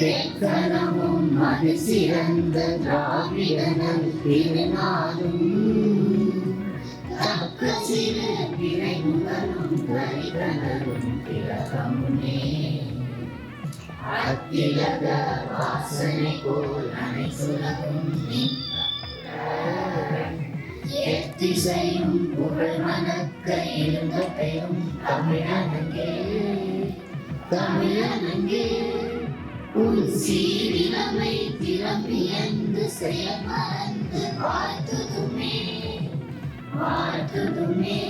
தெற்கனமும் அது சிறந்த திராவிடனல் திருநாளும் தக்க சிறு விரைவுகளும் வரிகளும் திலகமுமே அத்திலக வாசனை போல் அனைத்துலகும் எத்திசையும் புகழ் மணக்க இருந்த பெரும் தமிழனங்கே தமிழனங்கே உன் சீரிலமை திறமியந்து செயல் மறந்து வாழ்த்துதுமே வாழ்த்துதுமே